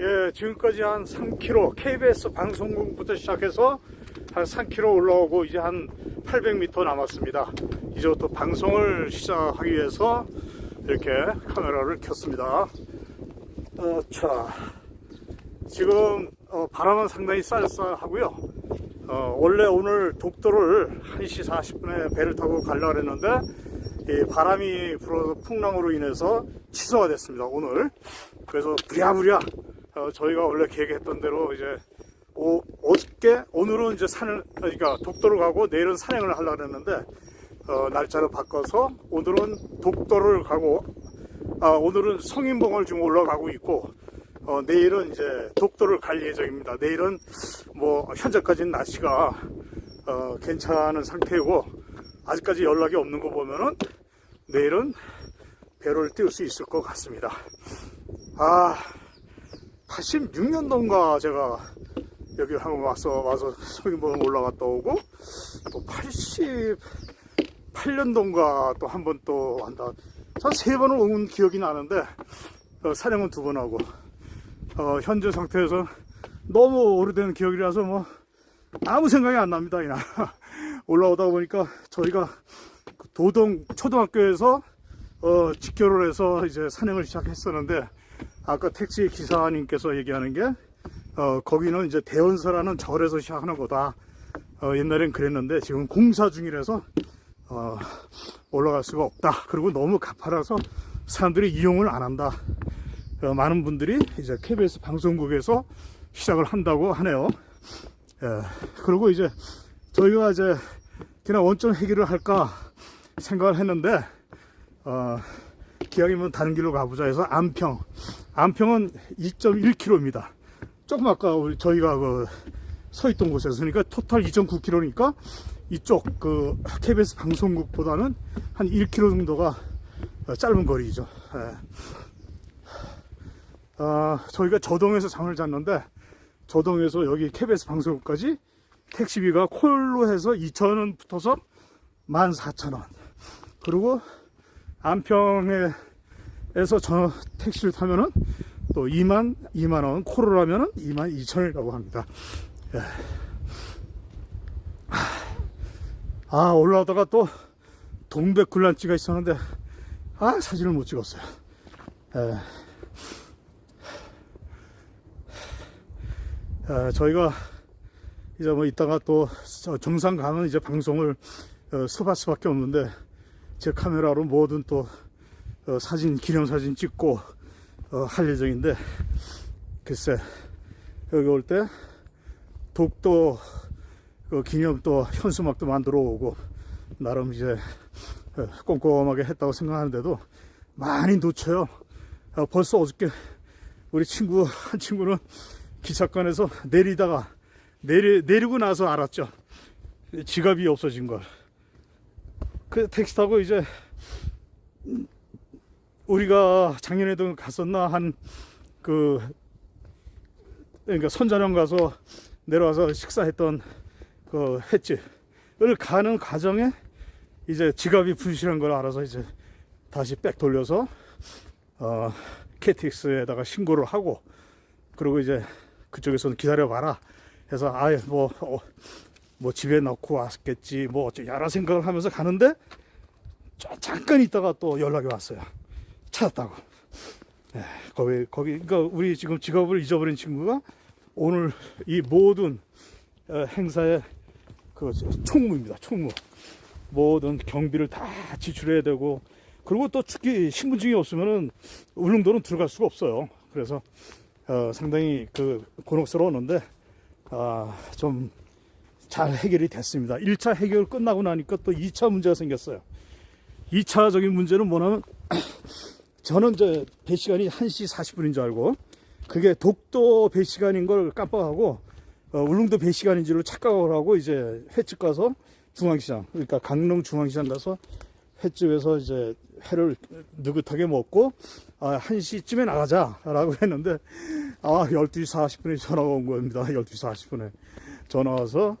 예, 지금까지 한 3km, KBS 방송국부터 시작해서 한 3km 올라오고 이제 한 800m 남았습니다. 이제부터 방송을 시작하기 위해서 이렇게 카메라를 켰습니다. 어, 자, 지금 어, 바람은 상당히 쌀쌀하고요. 어, 원래 오늘 독도를 1시 40분에 배를 타고 가려고 했는데 이 바람이 불어서 풍랑으로 인해서 취소가 됐습니다. 오늘. 그래서 부랴부랴 어, 저희가 원래 계획했던 대로 이제 오, 어저께 오늘은 이제 산을 그러니까 독도를 가고 내일은 산행을 하려고 했는데 어, 날짜를 바꿔서 오늘은 독도를 가고 아, 오늘은 성인봉을 지금 올라가고 있고 어, 내일은 이제 독도를 갈 예정입니다. 내일은 뭐 현재까지는 날씨가 어, 괜찮은 상태이고 아직까지 연락이 없는 거 보면은 내일은 배를 띄울 수 있을 것 같습니다. 아, 86년도인가 제가 여기 한번 와서 와서 성인봉 올라갔다 오고 또 88년도인가 또 한 번또 한다. 한세 번을 온 기억이 나는데 어, 사령은 두 번 하고 어, 현재 상태에서 너무 오래된 기억이라서 뭐 아무 생각이 안 납니다 그냥 올라오다 보니까 저희가 그 도동 초등학교에서 어, 직교를 해서 이제 산행을 시작했었는데 아까 택시 기사님께서 얘기하는 게 어, 거기는 이제 대원서라는 절에서 시작하는 거다. 어, 옛날엔 그랬는데 지금 공사 중이라서 어, 올라갈 수가 없다. 그리고 너무 가파라서 사람들이 이용을 안 한다. 어, 많은 분들이 이제 KBS 방송국에서 시작을 한다고 하네요. 예, 그리고 이제 저희가 이제 그냥 원점 해결을 할까 생각을 했는데 어, 기왕이면 다른 길로 가보자 해서 안평 안평은 2.1km입니다. 조금 아까 우리 저희가 그 서 있던 곳에서 그러니까 토탈 2.9km니까 이쪽 그 KBS 방송국보다는 한 1km 정도가 어, 짧은 거리죠. 예. 아, 저희가 저동에서 잠을 잤는데 저동에서 여기 KBS 방송국까지 택시비가 콜로 해서 2,000원 붙어서 14,000원. 그리고 안평에서 저 택시를 타면은 또 2만 2만 원, 콜로 하면은 2만 2천원이라고 합니다. 예. 아, 올라오다가 또 동백굴란지가 있었는데 아, 사진을 못 찍었어요. 예. 아, 저희가 이제 뭐 이따가 또 정상 가면 이제 방송을 어, 수밖에 없는데 제 카메라로 뭐든 또 어, 사진 기념사진 찍고 어, 할 예정인데 글쎄 여기 올 때 독도 그 기념 또 현수막도 만들어 오고 나름 이제 어, 꼼꼼하게 했다고 생각하는데도 많이 놓쳐요. 어, 벌써 어저께 우리 친구 한 친구는 기차관에서 내리다가 내리, 내리고 나서 알았죠. 지갑이 없어진 걸. 그 택시 타고 이제 우리가 작년에도 갔었나? 한 그 그러니까 선자령 가서 내려와서 식사했던 그 횟집을 가는 과정에 이제 지갑이 분실한 걸 알아서 이제 다시 백 돌려서 어 KTX에다가 신고를 하고 그리고 이제 그쪽에서는 기다려 봐라 해서 아예 뭐, 어, 뭐 집에 넣고 왔겠지 뭐 어쩌 여러 생각을 하면서 가는데 자- 잠깐 있다가 또 연락이 왔어요. 찾았다고. 예, 거기 거기 그러니까 우리 지금 직업을 잊어버린 친구가 오늘 이 모든 어, 행사의 그 총무입니다 총무. 모든 경비를 다 지출해야 되고 그리고 또 특히 신분증이 없으면은 울릉도는 들어갈 수가 없어요. 그래서 어, 상당히 그 곤혹스러웠는데 아, 좀 잘 해결이 됐습니다. 1차 해결 끝나고 나니까 또 2차 문제가 생겼어요. 2차적인 문제는 뭐냐면 저는 이제 배 시간이 1시 40분인 줄 알고 그게 독도 배 시간인 걸 깜빡하고 어, 울릉도 배 시간인 줄로 착각을 하고 이제 횟집 가서 중앙시장 그러니까 강릉 중앙시장 가서 횟집에서 이제 회를 느긋하게 먹고 아, 1시쯤에 나가자라고 했는데 아 12시 40분에 전화가 온 겁니다 12시 40분에 전화 와서